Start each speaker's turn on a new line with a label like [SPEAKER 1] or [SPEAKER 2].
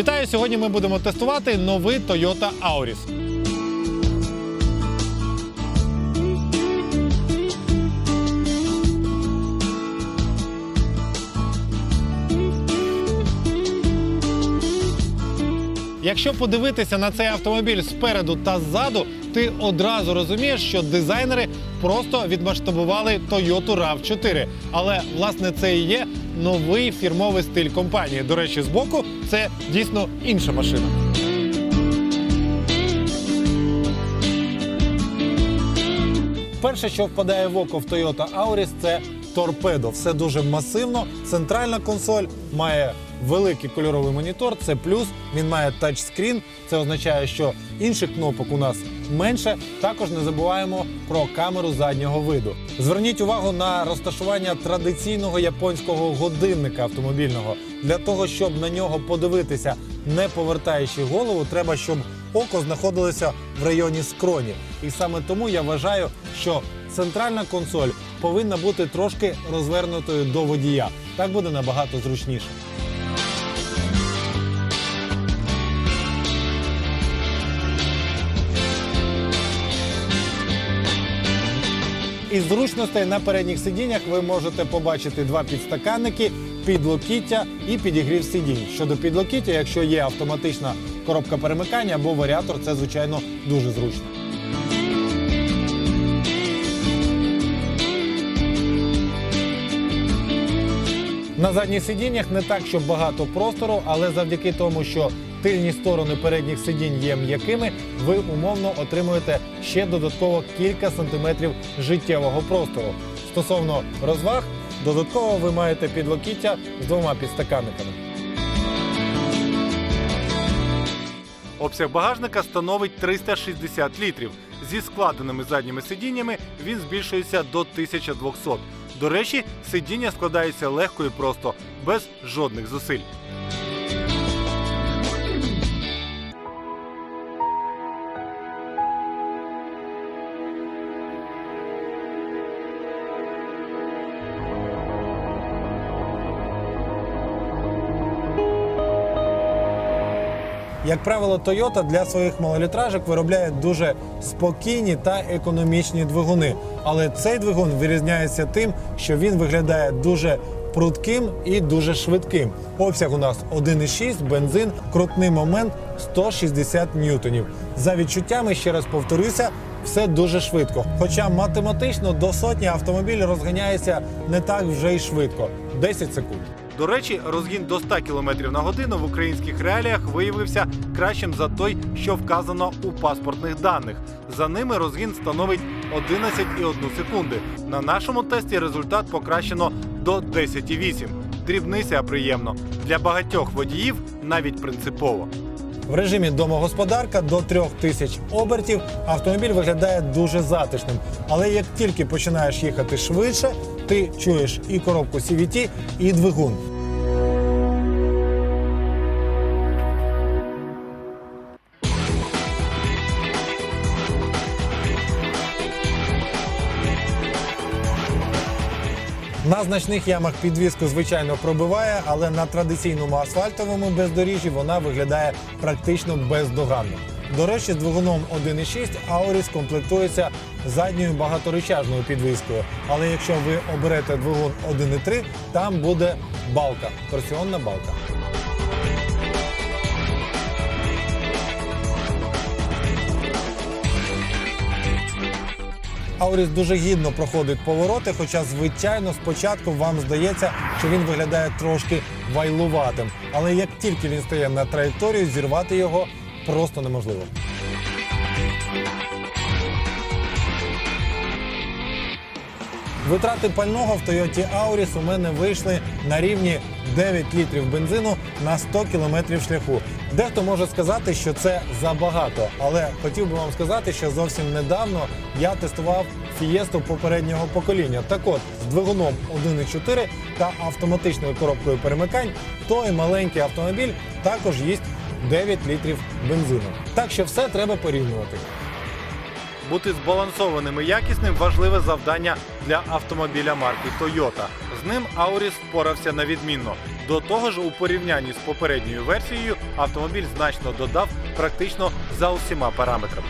[SPEAKER 1] Вітаю! Сьогодні ми будемо тестувати новий Toyota Auris. Якщо подивитися на цей автомобіль спереду та ззаду, ти одразу розумієш, що дизайнери просто відмасштабували Toyota RAV4. Але власне це і є новий фірмовий стиль компанії. До речі, збоку це дійсно інша машина. Перше, що впадає в око в Toyota Auris, це торпедо. Все дуже масивно. Центральна консоль має великий кольоровий монітор. Це плюс. Він має тачскрін. Це означає, що інших кнопок у нас менше. Також не забуваємо про камеру заднього виду. Зверніть увагу на розташування традиційного японського годинника автомобільного. Для того, щоб на нього подивитися, не повертаючи голову, треба, щоб око знаходилося в районі скроні. І саме тому я вважаю, що центральна консоль повинна бути трошки розвернутою до водія. Так буде набагато зручніше. Із зручностей на передніх сидіннях ви можете побачити два підстаканники, підлокіття і підігрів сидінь. Щодо підлокіття, якщо є автоматична коробка перемикання або варіатор, це звичайно дуже зручно. На задніх сидіннях не так, щоб багато простору, але завдяки тому, що тильні сторони передніх сидінь є м'якими, ви умовно отримуєте ще додатково кілька сантиметрів життєвого простору. Стосовно розваг, додатково ви маєте підлокіття з двома підстаканниками. Обсяг багажника становить 360 літрів. Зі складеними задніми сидіннями він збільшується до 1200. До речі, сидіння складається легко і просто, без жодних зусиль. Як правило, Toyota для своїх малолітражок виробляє дуже спокійні та економічні двигуни. Але цей двигун вирізняється тим, що він виглядає дуже прудким і дуже швидким. Обсяг у нас 1,6, бензин, крутний момент 160 ньютонів. За відчуттями, ще раз повторюся, все дуже швидко. Хоча математично до сотні автомобіль розганяється не так вже й швидко 10 секунд. До речі, розгін до 100 км на годину в українських реаліях виявився кращим за той, що вказано у паспортних даних. За ними розгін становить 11,1 секунди. На нашому тесті результат покращено до 10,8. Дрібниця приємно. Для багатьох водіїв навіть принципово. В режимі домогосподарка до 3000 обертів автомобіль виглядає дуже затишним. Але як тільки починаєш їхати швидше, ти чуєш і коробку CVT, і двигун. На значних ямах підвіску, звичайно, пробиває, але на традиційному асфальтовому бездоріжжі вона виглядає практично бездоганно. До речі, з двигуном 1.6 Auris комплектується задньою багаторичажною підвіскою. Але якщо ви оберете двигун 1.3, там буде балка, торсіонна балка. Ауріс дуже гідно проходить повороти, хоча, звичайно, спочатку вам здається, що він виглядає трошки вайлуватим. Але як тільки він стає на траєкторію, зірвати його просто неможливо. Витрати пального в Toyota Auris у мене вийшли на рівні 9 літрів бензину на 100 кілометрів шляху. Дехто може сказати, що це забагато, але хотів би вам сказати, що зовсім недавно я тестував фієсту попереднього покоління. Так от, з двигуном 1.4 та автоматичною коробкою перемикань, той маленький автомобіль також їсть 9 літрів бензину. Так що все треба порівнювати. Бути збалансованим і якісним важливе завдання для автомобіля марки Toyota. з ним Ауріс впорався на відмінно. До того ж, у порівнянні з попередньою версією автомобіль значно додав практично за усіма параметрами.